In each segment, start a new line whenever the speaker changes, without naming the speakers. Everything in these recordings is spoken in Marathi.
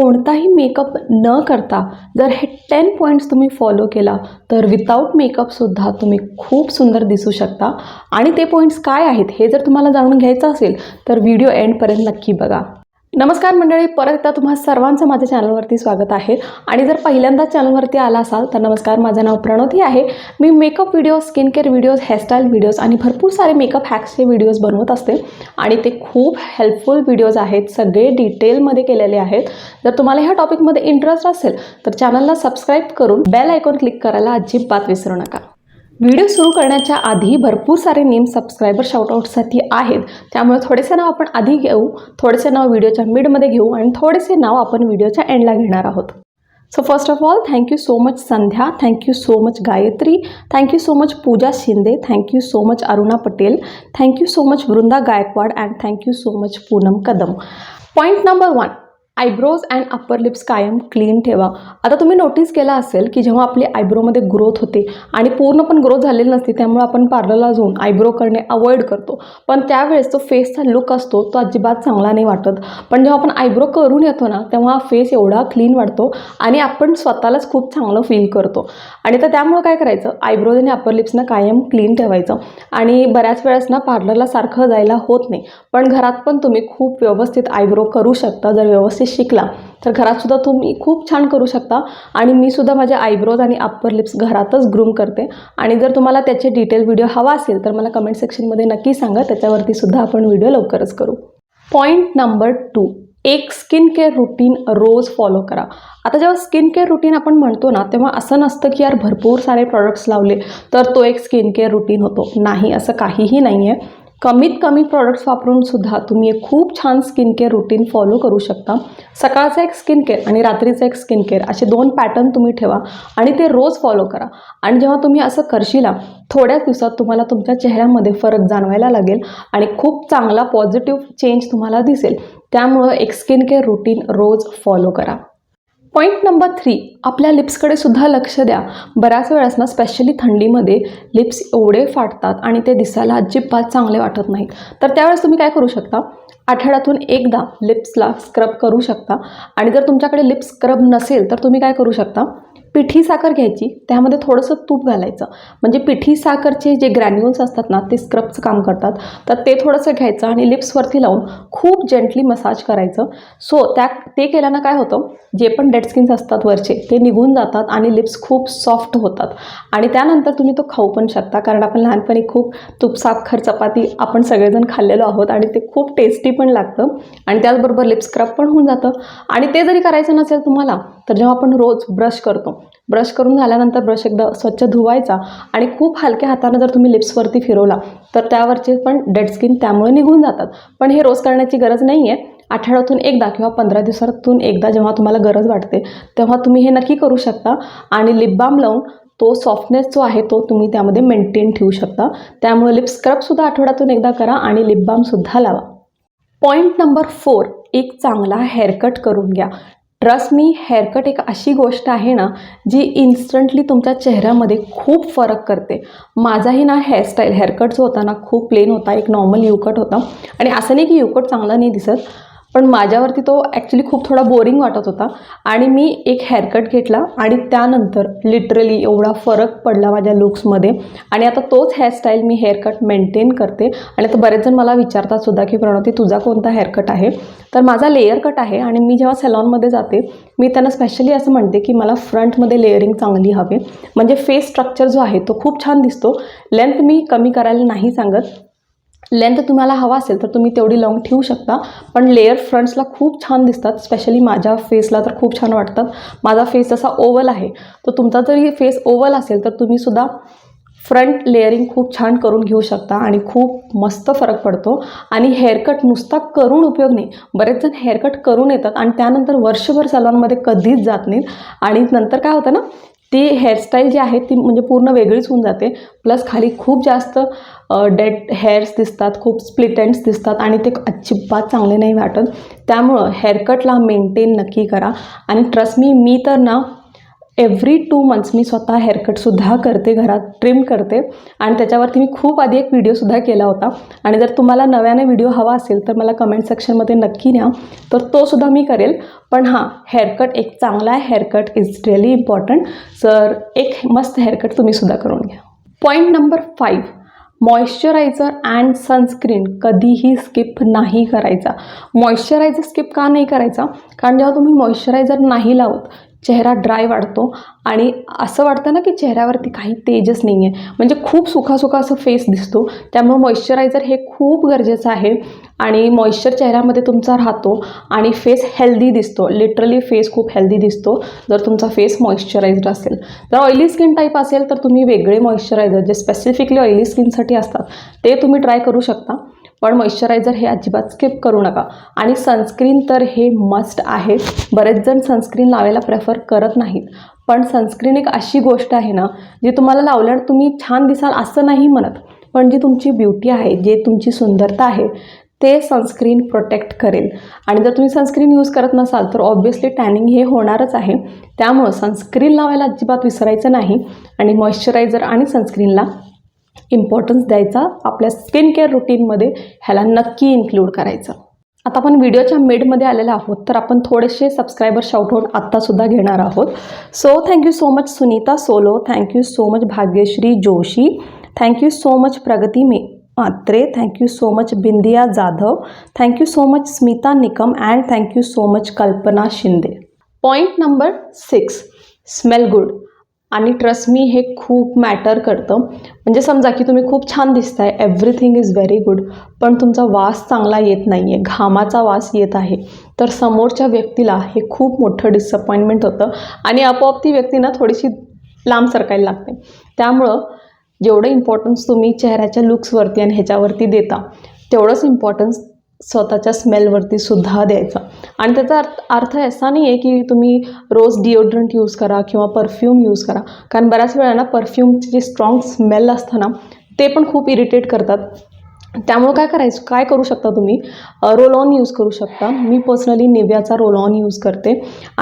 कोणताही मेकअप न करता जर हे टेन पॉईंट्स तुम्ही फॉलो केला तर विदाऊट मेकअपसुद्धा तुम्ही खूप सुंदर दिसू शकता आणि ते पॉईंट्स काय आहेत हे जर तुम्हाला जाणून घ्यायचं असेल तर व्हिडिओ एंडपर्यंत नक्की बघा नमस्कार मंडळी परत एकदा तुम्हा सर्वांचं माझ्या चॅनलवरती स्वागत आहे आणि जर पहिल्यांदा चॅनलवरती आला असाल तर नमस्कार माझं नाव प्रणोती आहे मी makeup videos skin care videos hairstyle videos आणि भरपूर सारे मेकअप हॅक्सचे व्हिडिओज बनवत असते आणि ते खूप हेल्पफुल व्हिडिओज आहेत सगळे डिटेलमध्ये केलेले आहेत जर तुम्हाला ह्या टॉपिकमध्ये इंटरेस्ट असेल तर चॅनलला सबस्क्राईब करून बेल आयकॉन क्लिक करायला अजिबात विसरू नका व्हिडिओ सुरू करण्याच्या आधी भरपूर सारे नेम सबस्क्रायबर शॉर्टआउटसाठी आहेत त्यामुळे थोडेसे नाव आपण आधी घेऊ थोडेसे नाव व्हिडिओच्या मिडमध्ये घेऊ आणि थोडेसे नाव आपण व्हिडिओच्या एंडला घेणार आहोत so first of all thank you so much Sandhya thank you so much Gayatri thank you so much Pooja Shinde thank you so much Aruna Patel thank you so much Vrinda Gaikwad and thank you so much Poonam Kadam point number one eyebrows and upper lips कायम क्लीन ठेवा आता तुम्ही नोटीस केला असेल की जेव्हा आपली आयब्रोमध्ये ग्रोथ होते आणि पूर्ण पण ग्रोथ झालेली नसते त्यामुळे आपण पार्लरला जाऊन आयब्रो करणे अवॉइड करतो पण त्यावेळेस तो फेसचा लुक असतो तो अजिबात चांगला नाही वाटत पण जेव्हा आपण आयब्रो करून येतो ना तेव्हा फेस एवढा क्लीन वाटतो आणि आपण स्वतःलाच खूप चांगलं फील करतो आणि तर त्यामुळं काय करायचं आयब्रोज आणि अप्पर लिप्सनं कायम क्लीन ठेवायचं आणि बऱ्याच वेळेस ना पार्लरला सारखं जायला होत नाही पण घरात पण तुम्ही खूप व्यवस्थित आयब्रो करू शकता जर व्यवस्थित शिकला तर घरात सुद्धा तुम्ही खूप छान करू शकता आणि मी सुद्धा माझे आयब्रोज आणि अप्पर लिप्स घरातच ग्रूम करते आणि जर तुम्हाला त्याचे डिटेल व्हिडिओ हवा असेल तर मला कमेंट सेक्शनमध्ये नक्की सांगा त्याच्यावरती सुद्धा आपण व्हिडिओ लवकरच करू पॉईंट नंबर टू एक स्किन केअर रुटीन रोज फॉलो करा आता जेव्हा स्किन केअर रुटीन आपण म्हणतो ना तेव्हा असं नसतं की यार भरपूर सारे प्रॉडक्ट्स लावले तर तो एक स्किन केअर रुटीन होतो नाही असं काहीही नाही आहे कमीत कमी प्रॉडक्ट्स वापरून सुद्धा तुम्ही एक खूप छान स्किन केअर रुटीन फॉलो करू शकता सकाळचा एक स्किन केअर आणि रात्रीचा एक स्किन केअर असे दोन पॅटर्न तुम्ही ठेवा आणि ते रोज फॉलो करा आणि जेव्हा तुम्ही असं करशिला थोड्याच दिवसात तुम्हाला तुमच्या चेहऱ्यामध्ये फरक जाणवायला लागेल आणि खूप चांगला पॉझिटिव्ह चेंज तुम्हाला दिसेल त्यामुळं एक स्किन केअर रुटीन रोज फॉलो करा पॉईंट नंबर थ्री आपल्या लिप्सकडे सुद्धा लक्ष द्या बऱ्याच वेळेस ना स्पेशली थंडीमध्ये लिप्स एवढे फाटतात आणि ते दिसायला अजिबात चांगले वाटत नाहीत तर त्यावेळेस तुम्ही काय करू शकता आठवड्यातून एकदा लिप्सला स्क्रब करू शकता आणि जर तुमच्याकडे लिप्स स्क्रब नसेल तर तुम्ही काय करू शकता पिठी साखर घ्यायची त्यामध्ये थोडंसं तूप घालायचं म्हणजे पिठी साखरचे जे ग्रॅन्युल्स असतात ना ते स्क्रबचं काम करतात तर ते थोडंसं घ्यायचं आणि लिप्सवरती लावून खूप जेंटली मसाज करायचं सो त्या ते केल्यानं काय होतं जे पण डेड स्किन्स असतात वरचे ते निघून जातात आणि लिप्स खूप सॉफ्ट होतात आणि त्यानंतर तुम्ही तो खाऊ पण शकता कारण आपण लहानपणी खूप तूप साखर चपाती आपण सगळेजण खाल्लेलो आहोत आणि ते खूप टेस्टी पण लागतं आणि त्याचबरोबर लिप स्क्रब पण होऊन जातं आणि ते जरी करायचं नसेल तुम्हाला तर जेव्हा आपण रोज ब्रश करतो ब्रश करून झाल्यानंतर ब्रश एकदा स्वच्छ धुवायचा आणि खूप हलक्या हाताने जर तुम्ही लिप्सवरती फिरवला तर त्यावरचे पण डेड स्किन त्यामुळे निघून जातात पण हे रोज करण्याची गरज नाही आहे आठवड्यातून एकदा किंवा पंधरा दिवसातून एकदा जेव्हा तुम्हाला गरज वाटते तेव्हा तुम्ही हे नक्की करू शकता आणि लिप बाम लावून तो सॉफ्टनेस जो आहे तो तुम्ही त्यामध्ये मेंटेन ठेवू शकता त्यामुळे लिप स्क्रबसुद्धा आठवड्यातून एकदा करा आणि लिप लावा पॉईंट नंबर फोर एक चांगला हेअरकट करून घ्या ट्रस्ट मी हेअरकट एक अशी गोष्ट आहे ना जी इन्स्टंटली तुमच्या चेहऱ्यामध्ये खूप फरक करते माझाही ना हेअरस्टाईल हेअरकट जो होता ना खूप प्लेन होता एक नॉर्मल युकट होता आणि असं नाही की युकट चांगला नाही दिसत पण माझ्यावरती तो ॲक्च्युली खूप थोडा बोरिंग वाटत होता आणि मी एक हेअरकट घेतला आणि त्यानंतर लिटरली एवढा फरक पडला माझ्या लुक्समध्ये आणि आता तोच हेअरस्टाईल मी हेअरकट मेंटेन करते आणि आता बरेच जण मला विचारतात सुद्धा की प्रणवती तुझा कोणता हेअरकट आहे तर माझा लेअर कट आहे आणि मी जेव्हा सलॉनमध्ये जाते मी त्यांना स्पेशली असं म्हणते की मला फ्रंटमध्ये लेअरिंग चांगली हवे म्हणजे फेस स्ट्रक्चर जो आहे तो खूप छान दिसतो लेंथ मी कमी करायला नाही सांगत लेंथ तुम्हाला हवा असेल तर तुम्ही तेवढी लॉंग ठेवू शकता पण लेअर फ्रंट्सला खूप छान दिसतात स्पेशली माझ्या फेसला तर खूप छान वाटतात माझा फेस असा ओवल आहे तर तुमचा जरी फेस ओवल असेल तर तुम्हीसुद्धा फ्रंट लेअरिंग खूप छान करून घेऊ शकता आणि खूप मस्त फरक पडतो आणि हेअरकट नुसता करून उपयोग नाही बरेच जण हेअरकट करून येतात आणि त्यानंतर वर्षभर सलॉनमध्ये कधीच जात नाहीत आणि नंतर काय होतं ना ती हेअरस्टाईल जी आहे ती म्हणजे पूर्ण वेगळीच होऊन जाते प्लस खाली खूप जास्त डेड हेअर्स दिसतात खूप स्प्लिटेंट्स दिसतात आणि ते अजिबात चांगले नाही वाटत त्यामुळं हेअरकटला मेंटेन नक्की करा आणि ट्रस्ट मी मी तर ना एव्हरी टू मंथ्स मी स्वतः हेअरकटसुद्धा करते घरात ट्रिम करते आणि त्याच्यावरती मी खूप आधी एक व्हिडिओसुद्धा केला होता आणि जर तुम्हाला नव्याने व्हिडिओ हवा असेल तर मला कमेंट सेक्शनमध्ये नक्की न्या तर तोसुद्धा मी करेल पण हां हेअरकट एक चांगला आहे haircut is really important sir एक मस्त हेअरकट तुम्हीसुद्धा करून घ्या point number five moisturiser and sunscreen कधीही स्किप नाही करायचा मॉइश्चरायझर स्किप का नाही करायचा कारण जेव्हा तुम्ही मॉइश्चरायझर नाही लावत चेहरा ड्राय वाढतो आणि असं वाटतं ना की चेहऱ्यावरती काही तेजच नाही आहे म्हणजे खूप सुखासुखा असं फेस दिसतो त्यामुळे मॉइश्चरायझर हे खूप गरजेचं आहे आणि मॉइश्चर चेहऱ्यामध्ये तुमचा राहतो आणि फेस हेल्दी दिसतो लिटरली फेस खूप हेल्दी दिसतो जर तुमचा फेस मॉइश्चरायझड असेल जर ऑइली स्किन टाईप असेल तर तुम्ही वेगळे मॉइश्चरायझर जे स्पेसिफिकली ऑइली स्किनसाठी असतात ते तुम्ही ट्राय करू शकता पण मॉइश्चरायझर हे अजिबात स्किप करू नका आणि सनस्क्रीन तर हे मस्ट आहे बरेच जण सनस्क्रीन लावायला प्रेफर करत नाहीत पण सनस्क्रीन एक अशी गोष्ट आहे ना जी तुम्हाला लावल्यावर तुम्ही छान दिसाल असं नाही म्हणत पण जी तुमची ब्युटी आहे जे तुमची सुंदरता आहे ते सनस्क्रीन प्रोटेक्ट करेल आणि जर तुम्ही सनस्क्रीन यूज करत नसाल तर ऑब्व्हियसली टॅनिंग हे होणारच आहे त्यामुळं सनस्क्रीन लावायला अजिबात विसरायचं नाही आणि मॉइश्चरायझर आणि सनस्क्रीनला इम्पॉर्टन्स द्यायचा आपल्या स्किन केअर रुटीनमध्ये ह्याला नक्की इन्क्लूड करायचं आता आपण व्हिडिओच्या मेडमध्ये आलेले आहोत तर आपण थोडेसे सबस्क्रायबर शाउटआउट आत्तासुद्धा घेणार आहोत so thank you so much Sunita Solo thank you so much Bhagyashree Joshi thank you so much Pragati Mhatre thank you so much Bindiya Jadhav thank you so much Smita Nikam and thank you so much Kalpana Shinde point number six smell good आणि ट्रस्ट मी हे खूप मॅटर करतं म्हणजे समजा की तुम्ही खूप छान दिसताय एव्हरीथिंग इज व्हेरी गुड पण तुमचा वास चांगला येत नाही आहे घामाचा वास येत आहे तर समोरच्या व्यक्तीला हे खूप मोठं डिसअपॉइंटमेंट होतं आणि आपोआप ती व्यक्तींना थोडीशी लांब सरकायला लागते त्यामुळं जेवढं इम्पॉर्टन्स तुम्ही चेहऱ्याच्या लुक्सवरती आणि ह्याच्यावरती देता तेवढंच इम्पॉर्टन्स स्वतःच्या स्मेलवरती सुद्धा द्यायचा आणि त्याचा अर्थ असा नाही आहे की तुम्ही रोज डिओड्रंट यूज करा किंवा परफ्यूम यूज करा कारण बऱ्याच वेळाना परफ्यूमची जी स्ट्रॉंग स्मेल असतं ना ते पण खूप इरिटेट करतात त्यामुळं काय करायचं काय करू शकता तुम्ही रोल ऑन यूज करू शकता मी पर्सनली निव्याचा रोल ऑन यूज करते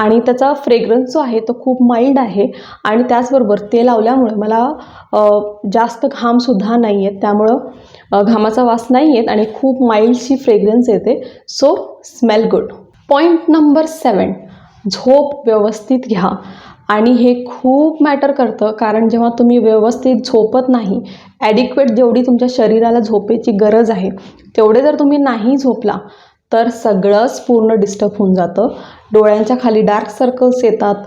आणि त्याचा फ्रेग्रन्स जो आहे तो खूप माइल्ड आहे आणि त्याचबरोबर ते लावल्यामुळे मला जास्त घामसुद्धा नाही आहेत त्यामुळं घामाचा वास नाही येत आणि खूप माइल्डशी फ्रेग्रन्स येते so smell good point number seven झोप व्यवस्थित घ्या आणि हे खूप मॅटर करतं कारण जेव्हा तुम्ही व्यवस्थित झोपत नाही ॲडिक्वेट जेवढी तुमच्या शरीराला झोपेची गरज आहे तेवढे जर तुम्ही नाही झोपला तर सगळंच पूर्ण डिस्टर्ब होऊन जातं डोळ्यांच्या खाली डार्क सर्कल्स येतात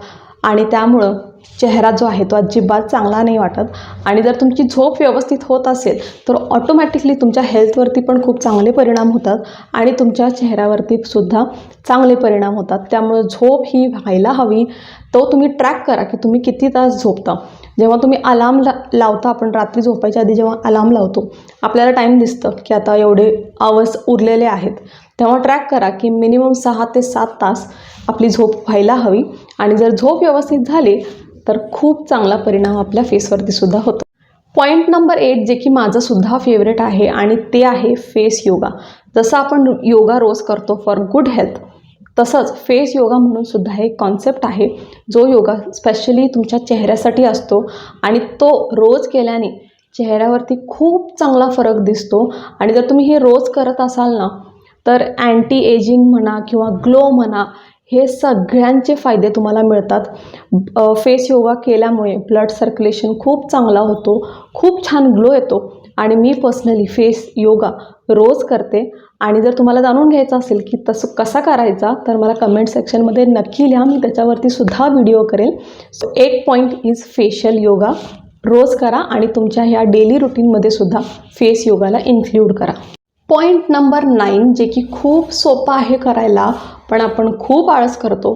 आणि त्यामुळं चेहरा जो आहे तो अजिबात चांगला नाही वाटत आणि जर तुमची झोप व्यवस्थित होत असेल तर ऑटोमॅटिकली तुमच्या हेल्थवरती पण खूप चांगले परिणाम होतात आणि तुमच्या चेहऱ्यावरती सुद्धा चांगले परिणाम होतात त्यामुळे झोप ही व्हायला हवी तो तुम्ही ट्रॅक करा की तुम्ही किती तास झोपता जेव्हा तुम्ही अलार्म ला लावता आपण रात्री झोपायच्या आधी जेव्हा अलार्म लावतो आपल्याला टाईम दिसतं की आता एवढे आवर्स उरलेले आहेत तेव्हा ट्रॅक करा की मिनिमम सहा ते सात तास आपली झोप व्हायला हवी आणि जर झोप व्यवस्थित झाली तर खूप चांगला परिणाम आपल्या फेसवरती सुद्धा होतो पॉईंट नंबर एट जे की माझंसुद्धा सुद्धा फेवरेट आहे आणि ते आहे फेस योगा जसं आपण योगा रोज करतो फॉर गुड हेल्थ तसंच फेस योगा म्हणून सुद्धा एक कॉन्सेप्ट आहे जो योगा स्पेशली तुमच्या चेहऱ्यासाठी असतो आणि तो रोज केल्याने चेहऱ्यावरती खूप चांगला फरक दिसतो आणि जर तुम्ही हे रोज करत असाल ना तर अँटी एजिंग म्हणा किंवा ग्लो म्हणा हे सगळ्यांचे फायदे तुम्हाला मिळतात फेस योगा केल्यामुळे ब्लड सर्क्युलेशन खूप चांगला होतो खूप छान ग्लो येतो आणि मी पर्सनली फेस योगा रोज करते आणि जर तुम्हाला जाणून घ्यायचं असेल की तसं कसा करायचा तर मला कमेंट सेक्शनमध्ये नक्की लिहा मी त्याच्यावरती सुद्धा व्हिडिओ करेल सो एक पॉईंट इज फेशियल योगा रोज करा आणि तुमच्या ह्या डेली रुटीनमध्ये सुद्धा फेस योगाला इन्क्ल्यूड करा पॉईंट नंबर नाईन जे की खूप सोपं आहे करायला पण आपण खूप आळस करतो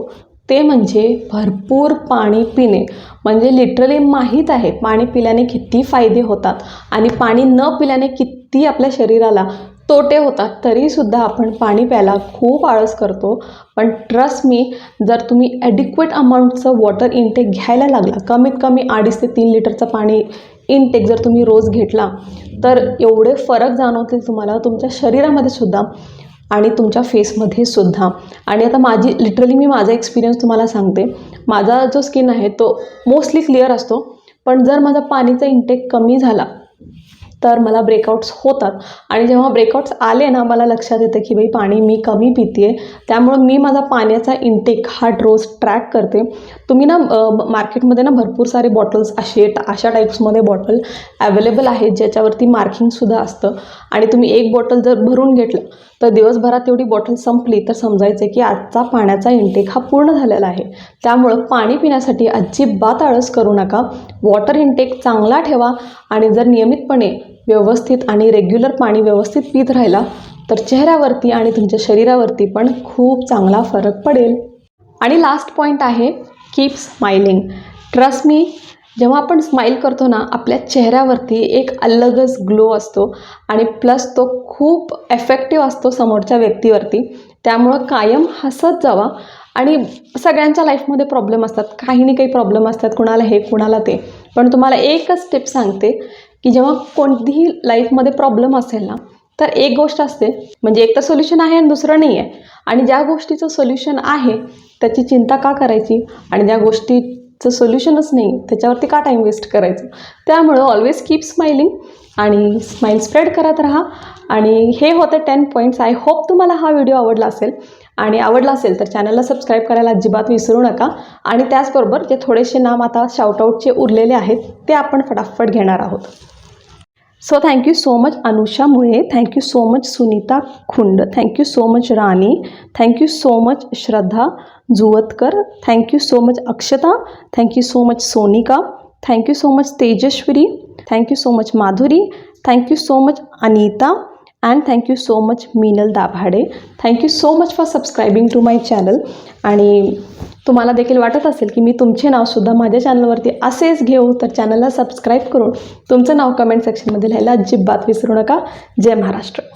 ते म्हणजे भरपूर पाणी पिणे म्हणजे लिटरली माहीत आहे पाणी पिल्याने किती फायदे होतात आणि पाणी न पिल्याने किती आपल्या शरीराला तोटे होतात तरीसुद्धा आपण पाणी प्यायला खूप आळस करतो पण ट्रस्ट मी जर तुम्ही ॲडिक्वेट अमाऊंटचं वॉटर इंटेक घ्यायला लागला कमीत कमी अडीच ते तीन लिटरचं पाणी इनटेक जर तुम्ही रोज घेतला तर एवढे फरक जाणवतील तुम्हाला तुमच्या शरीरामध्ये सुद्धा आणि तुमच्या फेसमध्ये सुद्धा आणि आता माझी लिटरली मी माझा एक्सपिरियन्स तुम्हाला सांगते माझा जो स्किन आहे तो मोस्टली क्लिअर असतो पण जर माझा पाणीचा इनटेक कमी झाला तर मला ब्रेकआउट्स होतात आणि जेव्हा ब्रेकआउट्स आले ना मला लक्षात येतं की बाई पाणी मी कमी पिते त्यामुळं मी माझा पाण्याचा इंटेक हा रोज ट्रॅक करते तुम्ही ना मार्केटमध्ये ना भरपूर सारे बॉटल्स असे अशा टाईप्समध्ये बॉटल अवेलेबल आहेत ज्याच्यावरती मार्किंगसुद्धा असतं आणि तुम्ही एक बॉटल जर भरून घेतलं तर दिवसभरात तेवढी बॉटल संपली तर समजायचं की आजचा पाण्याचा इंटेक हा पूर्ण झालेला आहे त्यामुळं पाणी पिण्यासाठी अजिबात आळस करू नका वॉटर इंटेक चांगला ठेवा आणि जर नियमितपणे व्यवस्थित आणि रेग्युलर पाणी व्यवस्थित पीत राहिला तर चेहऱ्यावरती आणि तुमच्या शरीरावरती पण खूप चांगला फरक पडेल आणि लास्ट पॉईंट आहे कीप स्माइलिंग ट्रस्ट मी जेव्हा आपण स्माईल करतो ना आपल्या चेहऱ्यावरती एक अलगच ग्लो असतो आणि प्लस तो खूप एफेक्टिव्ह असतो समोरच्या व्यक्तीवरती त्यामुळं कायम हसत जावा आणि सगळ्यांच्या लाईफमध्ये प्रॉब्लेम असतात काही ना काही प्रॉब्लेम असतात कुणाला हे कुणाला ते पण तुम्हाला एकच टिप सांगते की जेव्हा कोणतीही लाईफमध्ये प्रॉब्लेम असेल ना तर एक गोष्ट असते म्हणजे एक तर सोल्युशन आहे आणि दुसरं नाही आहे आणि ज्या गोष्टीचं सोल्युशन आहे त्याची चिंता का करायची आणि ज्या गोष्टीचं सोल्युशनच नाही त्याच्यावरती का टाईम वेस्ट करायचं त्यामुळं ऑलवेज कीप स्माइलिंग आणि स्माईल स्प्रेड करत राहा आणि हे होतं टेन पॉईंट्स आय होप तुम्हाला हा व्हिडिओ आवडला असेल आणि आवडला असेल तर चॅनलला सबस्क्राईब करायला अजिबात विसरू नका आणि त्याचबरोबर जे थोडेसे नाम आता शाउटआउटचे उरलेले आहेत ते आपण फटाफट घेणार आहोत So thank you so much Anusha Mure, thank you so much Sunita Khund, thank you so much Rani, thank you so much Shraddha Zuwatkar, thank you so much Akshata, thank you so much Sonika, thank you so much Tejashwari, thank you so much Madhuri, thank you so much Anita, and thank you so much Meenal Dabhade. Thank you so much for subscribing to my channel. And तुम्हाला देखील वाटत असेल की मी तुमचे नावसुद्धा माझ्या चॅनलवरती असेच घेऊ तर चॅनलला सबस्क्राईब करून तुमचं नाव कमेंट सेक्शनमध्ये लिहायला अजिबात विसरू नका जय महाराष्ट्र